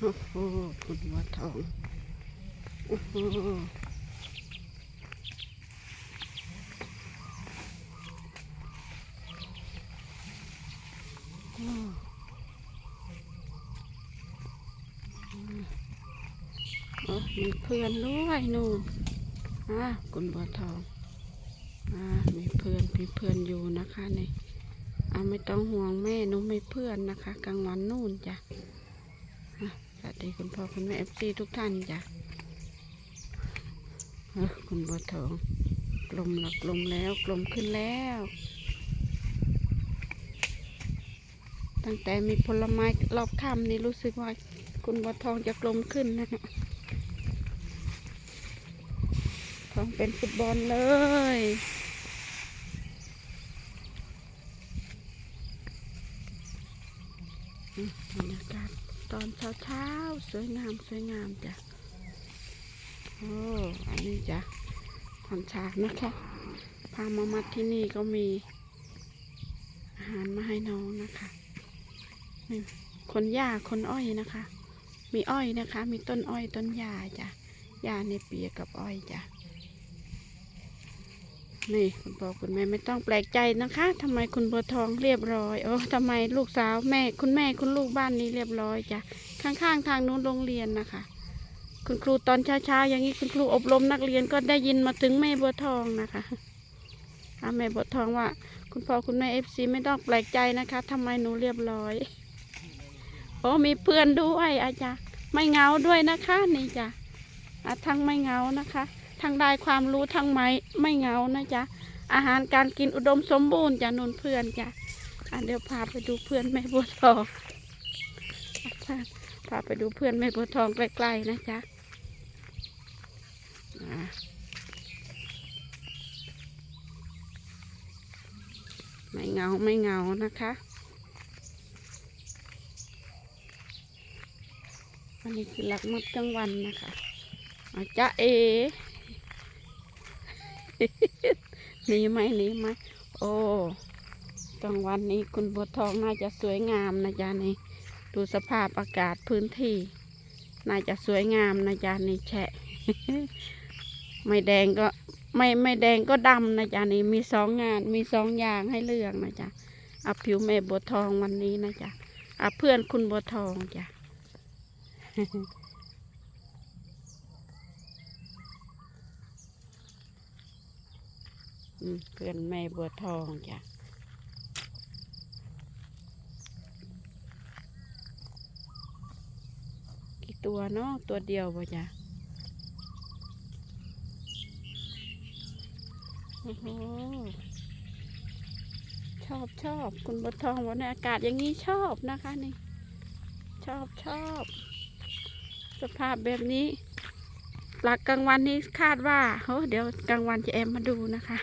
โอ้โหคุณวัวทองโอ้โหโอ้โอ้มีเพื่อนด้วยนู่นอะคุณบัวทองอ่ามีเพื่อนมีเพื่อนอยู่นะคะนี่อ่าไม่ต้องห่วงแม่หนูไม่เพื่อนนะคะ กลางวันนู่นจ้ะ วัสดีคุณพ่อคุณแม่เอฟซีทุกท่านจ้ะคุณบัวทองกลมหลักกลมแล้วกลมขึ้นแล้ว ตั้งแต่มีผลไม้รอบค่ำนี่รู้สึกว่า คุณบัวทองจะกลมขึ้นนะทองเป็นฟุตบอลเลยบรรยากาศ ตอนเช้าเช้าสวยงามสวยงามจ้ะโอ้อันนี้จ้ะทำฉากนะคะพามามัดที่นี่ก็มี อาหารมาให้น้องนะคะนี่คนหญ้าคนอ้อยนะคะ มีอ้อยนะคะ มีต้นอ้อยต้นหญ้าจ้ะหญ้าในเปียกับอ้อยจ้ะ นี่คุณพ่อคุณแม่ไม่ต้องแปลกใจนะคะทำไมคุณบัวทองเรียบร้อยโอ้ทำไมลูกสาวแม่คุณแม่คุณลูกบ้านนี้เรียบร้อยจ้ะข้างๆ ทางนู้นโรงเรียนนะคะ คุณครูตอนเช้าๆอย่างนี้คุณครูอบรมนักเรียนก็ได้ยินมาถึงแม่บัวทองนะคะอ่าแม่บัวทองว่า คุณพ่อคุณแม่เอฟซีไม่ต้องแปลกใจนะคะทำไมหนูเรียบร้อยโอ้มีเพื่อนด้วยอาจารย์ไม่เงาด้วยนะคะ นี่จ้ะทั้งไม่เงานะคะ ทั้งได้ความรู้ทั้งไม่ไม่เงานะจ๊ะอาหารการกินอุดมสมบูรณ์จ้ะนนเพื่อนจ้ะอะเดี๋ยวพาไปดูเพื่อนแม่บัวทองพาไปดูเพื่อนแม่บัวทองใกล้ๆนะจ๊ะไม่เงาไม่เงานะคะอันนี้คือหลักมัดกลางวันนะคะอาจ๊ะเอ หนีไหมหนีไหมโอ้กลางวันนี้คุณบัวทองน่าจะสวยงามนะจ๊ะนี่ดูสภาพอากาศพื้นที่ น่าจะสวยงามนะจ๊ะนี่แฉะ ไม่แดงก็ไม่ไม่แดงก็ดำนะจ๊ะนี่มีสองงานมีสองอย่างให้เลือกนะจ๊ะเอาผิวแม่บัวทองวันนี้นะจ๊ะเอาเพื่อนคุณบัวทองจ้ะ อืม เพื่อนแม่บัวทองจ้ะกี่ตัวเนาะตัวเดียวบ่จ้ะโอ้โหชอบชอบคุณบัวทองวันนี้อากาศอย่างนี้ชอบนะคะนี่ ชอบชอบ สภาพแบบนี้หลักกลางวันนี้คาดว่าเฮ้เดี๋ยวกลางวันจะแอมมาดูนะคะ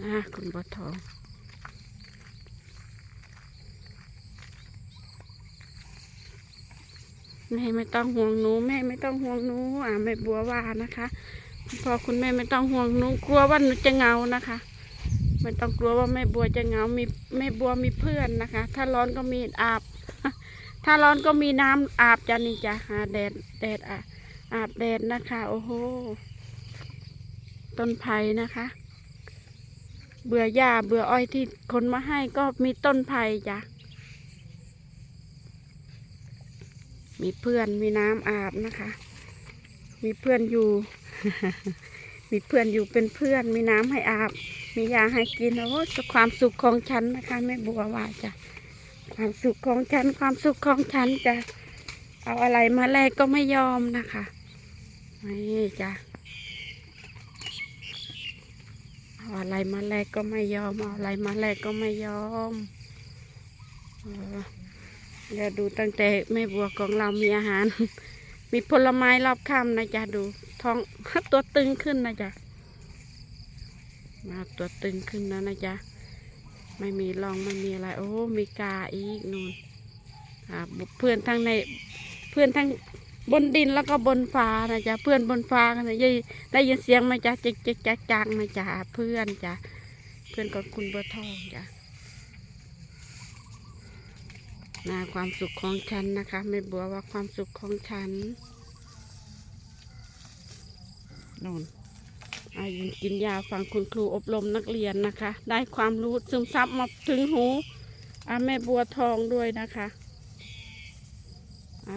นะคุณบัทองแม่ไม่ต้องห่วงหนูแม่ไม่ต้องห่วงหนูอ่าแม่บัวว่านะคะคุณพ่อคุณแม่ไม่ต้องห่วงหนูกลัวว่าหนูจะเงานะคะไม่ต้องกลัวว่าแม่บัวจะเงามีแม่บัวมีเพื่อนนะคะ ถ้าร้อนก็มีอาบ ถ้าร้อนก็มีน้ำอาบจ้ะนี่จ้ะหาแดดแดดอะอาบแดดนะคะ โอ้โหต้นไผ่นะคะ เบื่อหญ้าเบื่ออ้อยที่คนมาให้ก็มีต้นไผ่จ้ะ มีเพื่อนมีน้ำอาบนะคะ มีเพื่อนอยู่ มีเพื่อนอยู่เป็นเพื่อน มีน้ำให้อาบ มียาให้กินโอ้ความสุขของฉันนะคะแม่บัวว่าจ้ะ ความสุขของฉัน ความสุขของฉันจะเอาอะไรมาแลกก็ไม่ยอมนะคะนี่จ้ะเอะไรมาแลกก็ไม่ยอมเอาอะไรมาแลกก็ไม่ยอมเดี๋ยวดูตั้งแต่แม่บัวของเรามีอาหาร มีผลไม้รอบค่ำนะจ๊ะดูท้องตัวตึงขึ้นนะจ๊ะมาตัวตึงขึ้นแล้วนะจ๊ะไม่มีรองไม่มีอะไร โอ้มีกาอีกนู่นเพื่อนทั้งในเพื่อนทั้ง บนดินแล้วก็บนฟ้านะจ๊ะเพื่อนบนฟ้ากันะยได้ยินเสียงไหมจ๊ะจิกจิกจักจักนะจ๊ะเพื่อนจ้ะเพื่อนของคุณเบอร์ทองจ้ะนาความสุขของฉันนะคะ ไม่บัวว่าความสุขของฉันนนอายุกินยาฟังคุณครูอบรมนักเรียนนะคะ ได้ความรู้ซึมซับมาถึงหูอาแม่บัวทองด้วยนะคะ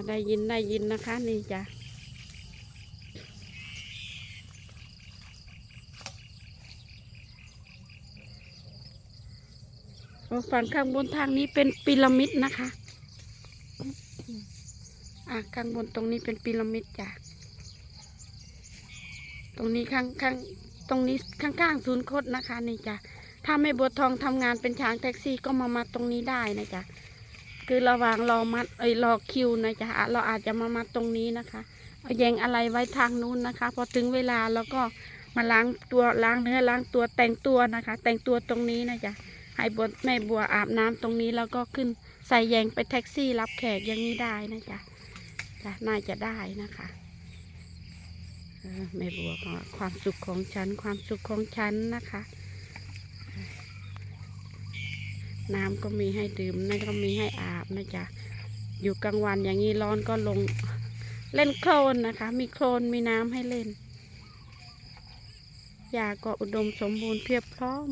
ได้ยินได้ยินนะคะ นี่จ้ะฝั่งข้างบนทางนี้เป็นพีระมิดนะคะ อะข้างบนตรงนี้เป็นพีระมิดจ้ะ ตรงนี้ข้างข้างตรงนี้ข้างข้างๆศูนย์คดนะคะ นี่จ้ะ ถ้าไม่บัวทองทำงานเป็นช้างแท็กซี่ก็มามัดตรงนี้ได้นะจ๊ะ คือระหว่างรอมัดเอ้รอคิวนะจ๊ะอะเราอาจจะมามัดตรงนี้นะคะเอาแยงอะไรไว้ทางนู้นนะคะ พอถึงเวลาเราก็มาล้างตัวล้างเนื้อล้างตัวแต่งตัวนะคะ แต่งตัวตรงนี้นะจ๊ะให้บัวแม่บัวอาบน้ำตรงนี้แล้วก็ขึ้นใส่แยงไปแท็กซี่รับแขกอย่างนี้ได้นะจ๊ะจ้ะน่าจะได้นะคะแม่บัวความสุขของฉันความสุขของฉันนะคะ น้ำก็มีให้ดื่มนั่นก็มีให้อาบนะจ๊ะอยู่กลางวันอย่างนี้ร้อนก็ลงเล่นโคลนนะคะ มีโคลนมีน้ำให้เล่นยาก็อุดมสมบูรณ์เพียบพร้อม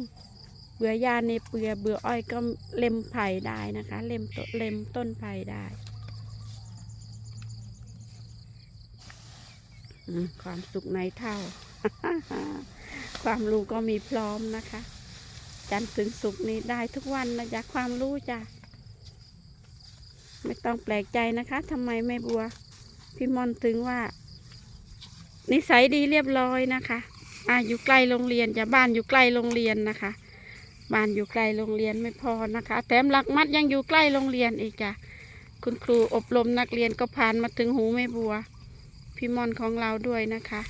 เบื่อยาในเปลือเบื่ออ้อยก็เล็มไผ่ได้นะคะ เล็มต้นเล็มต้นไผ่ได้ ความสุขในเท่า ความรู้ก็มีพร้อมนะคะ จันทร์ถึงสุกร์นี้ได้ทุกวันนะจ๊ะความรู้จ้ะไม่ต้องแปลกใจนะคะทำไมแม่บัว พี่มอนถึงว่า นิสัยดีเรียบร้อยนะคะอ่าอยู่ใกล้โรงเรียนจะบ้านอยู่ใกล้โรงเรียนนะคะ บ้านอยู่ใกล้โรงเรียนไม่พอนะคะ แถมหลักมัดยังอยู่ใกล้โรงเรียนอีกจ้ะคุณครูอบรมนักเรียนก็ผ่านมาถึงหูแม่บัว พี่มอนของเราด้วยนะคะ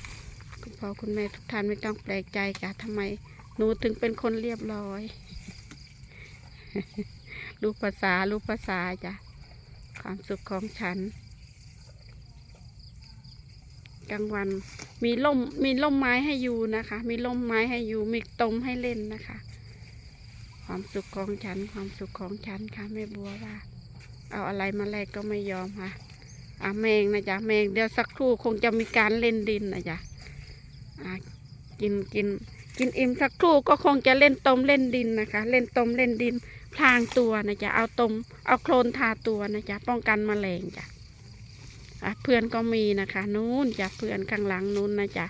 คุณพ่อคุณแม่ทุกท่านไม่ต้องแปลกใจจ้ะทำไม หนูถึงเป็นคนเรียบร้อยรู้ภาษารู้ภาษาจ้ะ ความสุขของฉัน กลางวัน มีล่มมีล่มไม้ให้อยู่นะคะ มีล่มไม้ให้อยู่ มีตมให้เล่นนะคะ ความสุขของฉัน ความสุขของฉันค่ะแม่บัวว่า เอาอะไรมาแลกก็ไม่ยอมค่ะอะแมงนะจ๊ะแมงเดี๋ยวสักครู่คงจะมีการเล่นดินนะจ๊ะอะกินกิน กินอิ่มสักครู่ก็คงจะเล่นตมเล่นดินนะคะ เล่นตมเล่นดินพลางตัวนะจ๊ะเอาตมเอาโคลนทาตัวนะจ๊ะป้องกันแมลงจ้ะเพื่อนก็มีนะคะ นู้นจ้ะเพื่อนข้างหลังนู้นนะจ๊ะ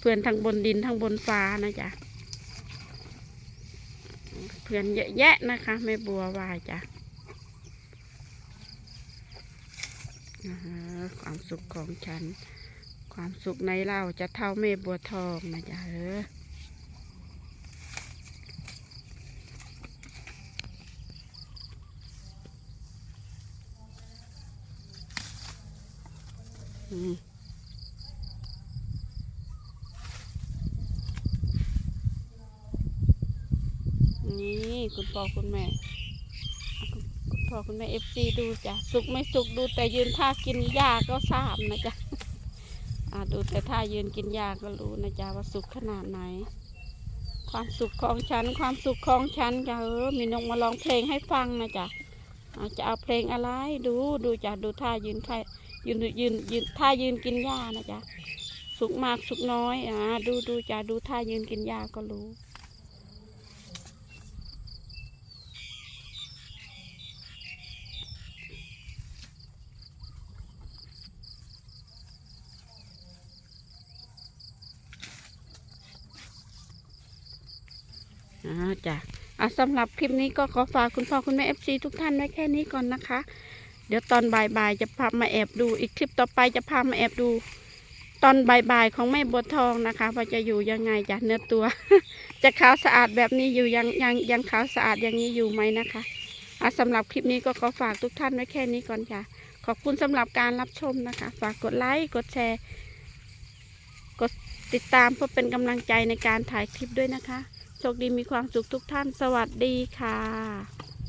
เพื่อนทั้งบนดินทั้งบนฟ้านะจ๊ะเพื่อนเยอะแยะนะคะแม่บัววายจ้ะอ่าฮะความสุขของฉัน ความสุขในเราจะเท่าแม่บัวทองนะจ๊ะเออ นี่คุณพ่อคุณแม่ คุณพ่อคุณแม่เอฟซีดูจ้ะ สุกไม่สุกดูแต่ยืนท่ากินหญ้าก็ทราบนะจ๊ะดูแต่ท่ายืนกินหญ้าก็รู้นะจ๊ะว่าสุกขนาดไหน ความสุขของฉัน ความสุขของฉันจ้ะเออมีนกมาร้องเพลงให้ฟังนะจ๊ะจะเอาเพลงอะไรดูดูจ้ะดูท่ายืนท่า ยืนยืนยืนท่ายืนกินหญ้านะจ๊ะสุกมากสุกน้อยอ่าดูดูจ้ะดูท่ายืนกินหญ้าก็รู้อ่าจ้ะอะสำหรับคลิปนี้ก็ขอฝากคุณพ่อคุณแม่เอฟซีทุกท่านไว้แค่นี้ก่อนนะคะ เดี๋ยวตอนบ่ายๆจะพามาแอบดู อีกคลิปต่อไปจะพามาแอบดู ตอนบ่ายๆของแม่บัวทองนะคะว่าจะอยู่ยังไงจ้ะเนื้อตัว จะขาวสะอาดแบบนี้อยู่ยังยังยังขาวสะอาดอย่างนี้อยู่ไหมนะคะอะสำหรับคลิปนี้ก็ขอฝากทุกท่านไว้แค่นี้ก่อนจ้ะขอบคุณสำหรับการรับชมนะคะ ฝากกดไลค์กดแชร์ กดติดตามเพื่อเป็นกำลังใจในการถ่ายคลิปด้วยนะคะโชคดีมีความสุขทุกท่านสวัสดีค่ะ